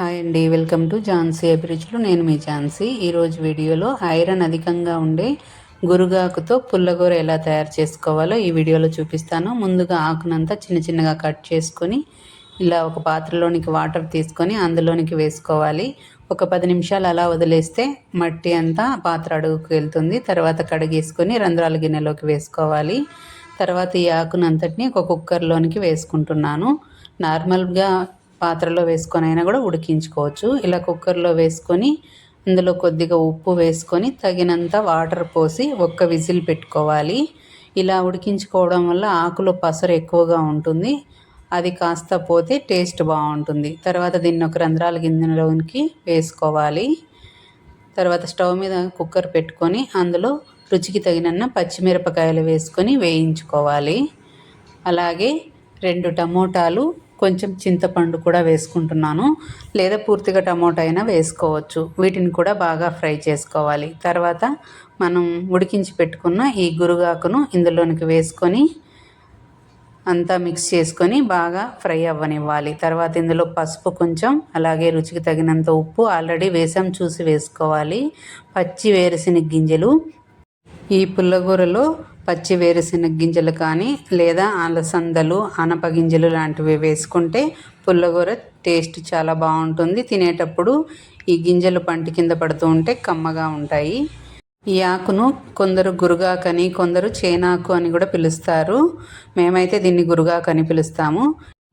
Hi అండి. Welcome to Jhansi అభిరుచులు. నేను మీ ఝాన్సీ. ఈరోజు వీడియోలో ఐరన్ అధికంగా ఉండే గురుగాకుతో పుల్లగూర ఎలా తయారు చేసుకోవాలో ఈ వీడియోలో చూపిస్తాను. ముందుగా ఆకునంతా చిన్న చిన్నగా కట్ చేసుకొని ఇలా ఒక పాత్రలోనికి వాటర్ తీసుకొని అందులోనికి వేసుకోవాలి. ఒక పది నిమిషాలు అలా వదిలేస్తే మట్టి అంతా పాత్ర అడుగుకు వెళ్తుంది. తర్వాత కడిగేసుకొని రంధ్రాల గిన్నెలోకి వేసుకోవాలి. తర్వాత ఈ ఆకునంతటిని ఒక కుక్కర్లోనికి వేసుకుంటున్నాను. నార్మల్గా పాత్రలో వేసుకొని అయినా కూడా ఉడికించుకోవచ్చు. ఇలా కుక్కర్లో వేసుకొని అందులో కొద్దిగా ఉప్పు వేసుకొని తగినంత వాటర్ పోసి ఒక్క విజిల్ పెట్టుకోవాలి. ఇలా ఉడికించుకోవడం వల్ల ఆకులో పసరు ఎక్కువగా ఉంటుంది. అది కాస్త పోతే టేస్ట్ బాగుంటుంది. తర్వాత దీన్ని ఒక రంధ్రాల గిన్నెలోనికి వేసుకోవాలి. తర్వాత స్టవ్ మీద కుక్కర్ పెట్టుకొని అందులో రుచికి తగినన్న పచ్చిమిరపకాయలు వేసుకొని వేయించుకోవాలి. అలాగే రెండు టమోటాలు కొంచెం చింతపండు కూడా వేసుకుంటున్నాను. లేదా పూర్తిగా టమోటా అయినా వేసుకోవచ్చు. వీటిని కూడా బాగా ఫ్రై చేసుకోవాలి. తర్వాత మనం ఉడికించి పెట్టుకున్న ఈ గురుగాకును ఇందులోనికి వేసుకొని అంతా మిక్స్ చేసుకొని బాగా ఫ్రై అవ్వనివ్వాలి. తర్వాత ఇందులో పసుపు కొంచెం అలాగే రుచికి తగినంత ఉప్పు ఆల్రెడీ వేసాం చూసి వేసుకోవాలి. పచ్చి వేరుశెనగ గింజలు ఈ పుల్లగూరలో పచ్చి వేరుశెనగ గింజలు కానీ లేదా అలసందలు అనపగింజలు లాంటివి వేసుకుంటే పుల్లగూర టేస్ట్ చాలా బాగుంటుంది. తినేటప్పుడు ఈ గింజలు పంటి కింద పడుతూ ఉంటే కమ్మగా ఉంటాయి. ఈ ఆకును కొందరు గురుగాకని కొందరు చేనాకు అని కూడా పిలుస్తారు. మేమైతే దీన్ని గురుగాకని పిలుస్తాము.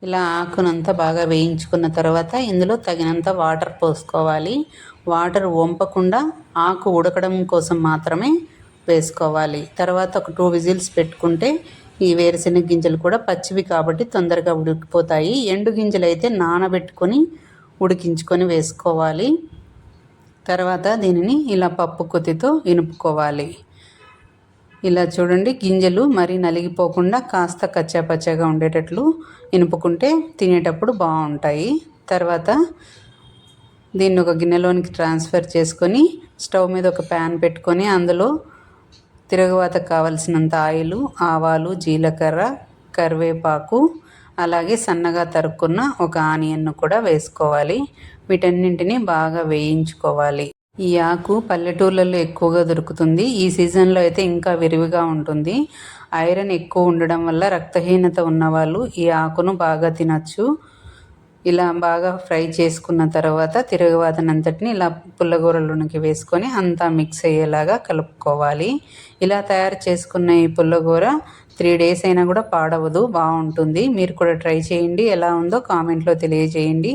ఇలా ఆకునంతా బాగా వేయించుకున్న తర్వాత ఇందులో తగినంత వాటర్ పోసుకోవాలి. వాటర్ వంపకుండా ఆకు ఉడకడం కోసం మాత్రమే వేసుకోవాలి. తర్వాత ఒక టూ విజిల్స్ పెట్టుకుంటే ఈ వేరుశెనగ గింజలు కూడా పచ్చివి కాబట్టి తొందరగా ఉడికిపోతాయి. ఎండు గింజలు అయితే నానబెట్టుకొని ఉడికించుకొని వేసుకోవాలి. తర్వాత దీనిని ఇలా పప్పు కొద్దితో ఇనుపుకోవాలి. ఇలా చూడండి గింజలు మరీ నలిగిపోకుండా కాస్త కచ్చాపచ్చాగా ఉండేటట్లు ఇనుపుకుంటే తినేటప్పుడు బాగుంటాయి. తర్వాత దీన్ని ఒక గిన్నెలోనికి ట్రాన్స్ఫర్ చేసుకొని స్టవ్ మీద ఒక ప్యాన్ పెట్టుకొని అందులో తిరగవాత కావలసినంత ఆయిలు ఆవాలు జీలకర్ర కరివేపాకు అలాగే సన్నగా తరుక్కున్న ఒక ఆనియన్ను కూడా వేసుకోవాలి. వీటన్నింటినీ బాగా వేయించుకోవాలి. ఈ ఆకు పల్లెటూర్లలో ఎక్కువగా దొరుకుతుంది. ఈ సీజన్లో అయితే ఇంకా విరివిగా ఉంటుంది. ఐరన్ ఎక్కువ ఉండడం వల్ల రక్తహీనత ఉన్నవాళ్ళు ఈ ఆకును బాగా తినచ్చు. ఇలా బాగా ఫ్రై చేసుకున్న తర్వాత తిరగవాతనంతటిని ఇలా పుల్లగూరలోనికి వేసుకొని అంతా మిక్స్ అయ్యేలాగా కలుపుకోవాలి. ఇలా తయారు చేసుకున్న ఈ పుల్లగూర త్రీ డేస్ అయినా కూడా పాడవదు బాగుంటుంది. మీరు కూడా ట్రై చేయండి ఎలా ఉందో కామెంట్లో తెలియజేయండి.